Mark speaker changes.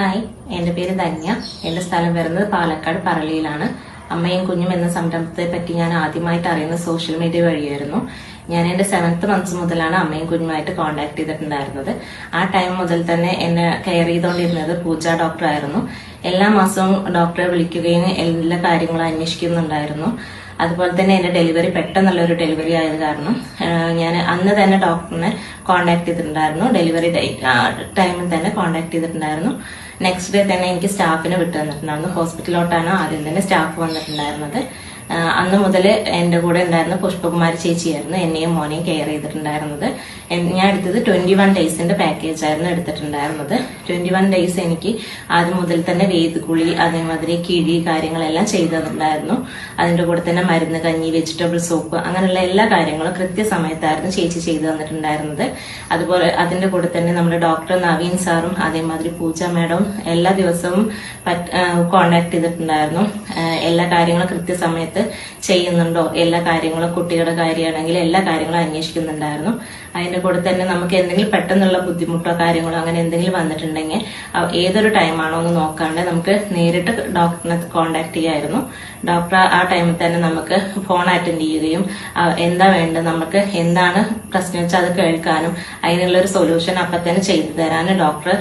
Speaker 1: Hi എന്റെ പേര് ധന്യ. എന്റെ സ്ഥലം വരുന്നത് പാലക്കാട് പറളിയിലാണ്. അമ്മയും കുഞ്ഞും എന്ന സംരംഭത്തെ പറ്റി ഞാൻ ആദ്യമായിട്ട് അറിയുന്നത് സോഷ്യൽ മീഡിയ വഴിയായിരുന്നു. ഞാൻ എന്റെ സെവൻത്ത് മന്ത്സ് മുതലാണ് അമ്മയും കുഞ്ഞുമായിട്ട് കോൺടാക്ട് ചെയ്തിട്ടുണ്ടായിരുന്നത്. ആ ടൈം മുതൽ തന്നെ എന്നെ കെയർ ചെയ്തുകൊണ്ടിരുന്നത് പൂജ ഡോക്ടർ ആയിരുന്നു. എല്ലാ മാസവും ഡോക്ടറെ വിളിക്കുകയും എല്ലാ കാര്യങ്ങളും അന്വേഷിക്കുന്നുണ്ടായിരുന്നു. അതുപോലെ തന്നെ എന്റെ ഡെലിവറി പെട്ടെന്നുള്ള ഒരു ഡെലിവറി ആയത് കാരണം ഞാൻ അന്ന് തന്നെ ഡോക്ടറിനെ കോൺടാക്ട് ചെയ്തിട്ടുണ്ടായിരുന്നു. ഡെലിവറി ടൈമിൽ തന്നെ കോൺടാക്ട് ചെയ്തിട്ടുണ്ടായിരുന്നു. നെക്സ്റ്റ് ഡേ തന്നെ എനിക്ക് സ്റ്റാഫിനെ വിട്ടു തന്നിട്ടുണ്ടായിരുന്നു ഹോസ്പിറ്റലിലോട്ടാണ് ആദ്യം തന്നെ സ്റ്റാഫ് വന്നിട്ടുണ്ടായിരുന്നത്. അന്ന് മുതൽ എന്റെ കൂടെ ഉണ്ടായിരുന്ന പുഷ്പകുമാരി ചേച്ചിയായിരുന്നു എന്നെയും മോനെയും കെയർ ചെയ്തിട്ടുണ്ടായിരുന്നത്. ഞാൻ എടുത്തത് ട്വന്റി വൺ ഡേയ്സിന്റെ പാക്കേജ് ആയിരുന്നു എടുത്തിട്ടുണ്ടായിരുന്നത്. ട്വന്റി വൺ ഡേയ്സ് എനിക്ക് ആദ്യം മുതൽ തന്നെ വേദുകുളി അതേമാതിരി കിഴി കാര്യങ്ങളെല്ലാം ചെയ്തു തന്നിട്ടുണ്ടായിരുന്നു. അതിന്റെ കൂടെ തന്നെ മരുന്ന് കഞ്ഞി വെജിറ്റബിൾ സോപ്പ് അങ്ങനെയുള്ള എല്ലാ കാര്യങ്ങളും കൃത്യസമയത്തായിരുന്നു ചേച്ചി ചെയ്തു തന്നിട്ടുണ്ടായിരുന്നത്. അതുപോലെ അതിന്റെ കൂടെ തന്നെ നമ്മുടെ ഡോക്ടർ നവീൻ സാറും അതേമാതിരി പൂജ മാഡവും എല്ലാ ദിവസവും കോണ്ടാക്ട് ചെയ്തിട്ടുണ്ടായിരുന്നു. എല്ലാ കാര്യങ്ങളും കൃത്യസമയത്ത് ചെയ്യുന്നുണ്ടോ? എല്ലാ കാര്യങ്ങളും കുട്ടികളുടെ കാര്യമാണെങ്കിൽ എല്ലാ കാര്യങ്ങളും അന്വേഷിക്കുന്നുണ്ടായിരുന്നു. അതിന്റെ കൂടെ തന്നെ നമുക്ക് എന്തെങ്കിലും പെട്ടെന്നുള്ള ബുദ്ധിമുട്ടോ കാര്യങ്ങളോ അങ്ങനെ എന്തെങ്കിലും വന്നിട്ടുണ്ടെങ്കിൽ ഏതൊരു ടൈമാണോ എന്ന് നോക്കാണ്ട് നമുക്ക് നേരിട്ട് ഡോക്ടറിനെ കോണ്ടാക്ട് ചെയ്യായിരുന്നു. ഡോക്ടർ ആ ടൈമിൽ തന്നെ നമുക്ക് ഫോൺ അറ്റൻഡ് ചെയ്യുകയും എന്താ വേണ്ടത് നമുക്ക് എന്താണ് പ്രശ്നം വെച്ചാൽ അത് കേൾക്കാനും അതിനുള്ള ഒരു സൊല്യൂഷൻ അപ്പം തന്നെ ചെയ്തു തരാനും ഡോക്ടർ